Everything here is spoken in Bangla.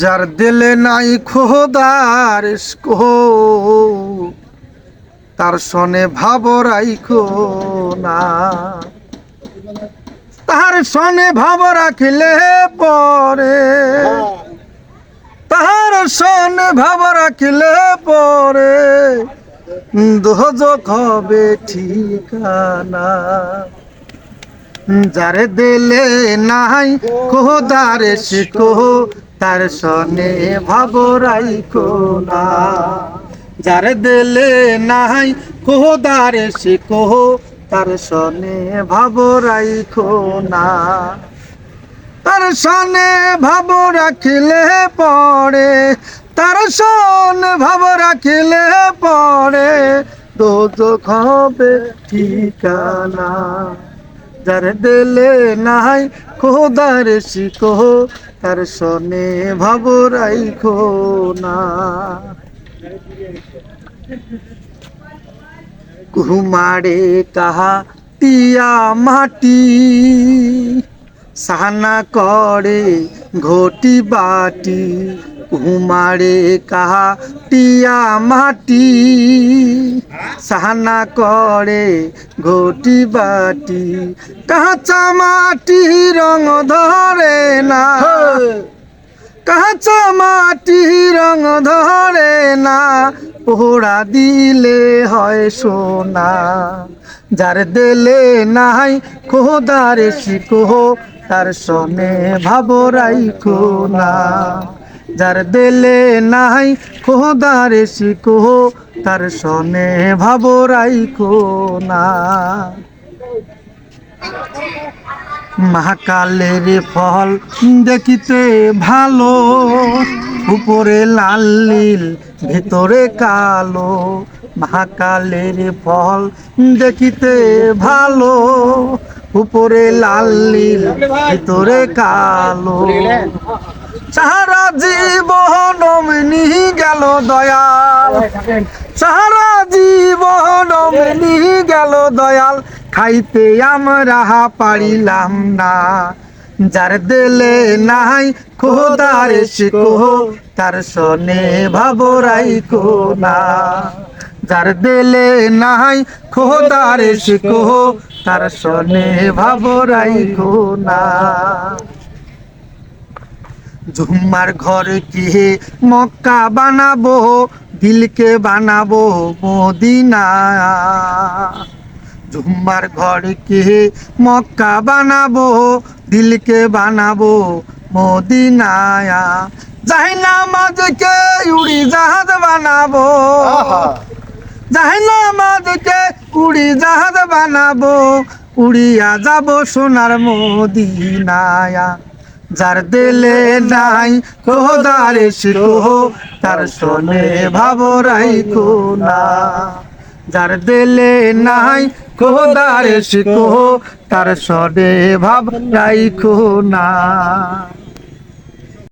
যার দিলে নাই খোদার তার সনে ভাব রাইখো না। তার সনে ভাব রাখিলে পরে, তাহার সনে ভাব রাখিলে পরে দোজক হবে ঠিকানা। যারে দিলে নাই খোদারে শিখো, তার সনে ভাব রাইখো না। যারে দিলে নাই খোদারে শিখো, তার সনে ভাব রাইখো না। তার সনে ভাব রাখিলে পরে তার সনে ভাব রাখিলে পরে দোজক হবে ঠিকানা। যার দেলে নাই খোদার শিখো তার সনে ভাব রাইখো না। কুমারে কাহা টিয়া মাটি। সাহানা করে ঘটি বাটি কুমারে কাহা টিয়া মাটি। সাহানা করে ঘটি বাটি, কাঁচা মাটি রং ধরে না। কাঁচা মাটি রং ধরে না পোড়া দিলে হয় সোনা। যার দিলে নাই খোদার শিখো তার সনে ভাব রাইখো না। যার দিলে নাই খোদার শিখো তার সনে ভাব রাইখো না। মহাকালের ফল দেখিতে ভালো, উপরে লাল নীল, ভিতরে কালো মহাকালের ফল দেখিতে ভালো। উপরে লাল নীল, ভেতরে কালো। সারা জীবন মিনি গেল দয়াল। সারা জীবন মিনি গেল দয়াল। খাইতে আমরা পারিলাম না। যার দেলে নাই খোদার শিখো তার সনে ভাব রাইখো না। যার দেলে নাই খোদার শিখো তার সনে ভাব রাইখো না। ঝুম্মার ঘর কি মক্কা বানাবো, দিলকে বানাবো মদিনা? ঝুম্মার ঘর কি মক্কা বানাবো, দিলকে বানাবো মদিনায়া যাই না মাঝকে উড়ি জাহাজ বানাবো। মাঝকে উড়ি জাহাজ বানাবো, উড়িয়া যাব সোনার মদিনায়া। যার দিলে নাই খোদারে শিখো তার সনে ভাব রাইখো না। যার দিলে নাই খোদারে শিখো তার সনে ভাব রাইখো না।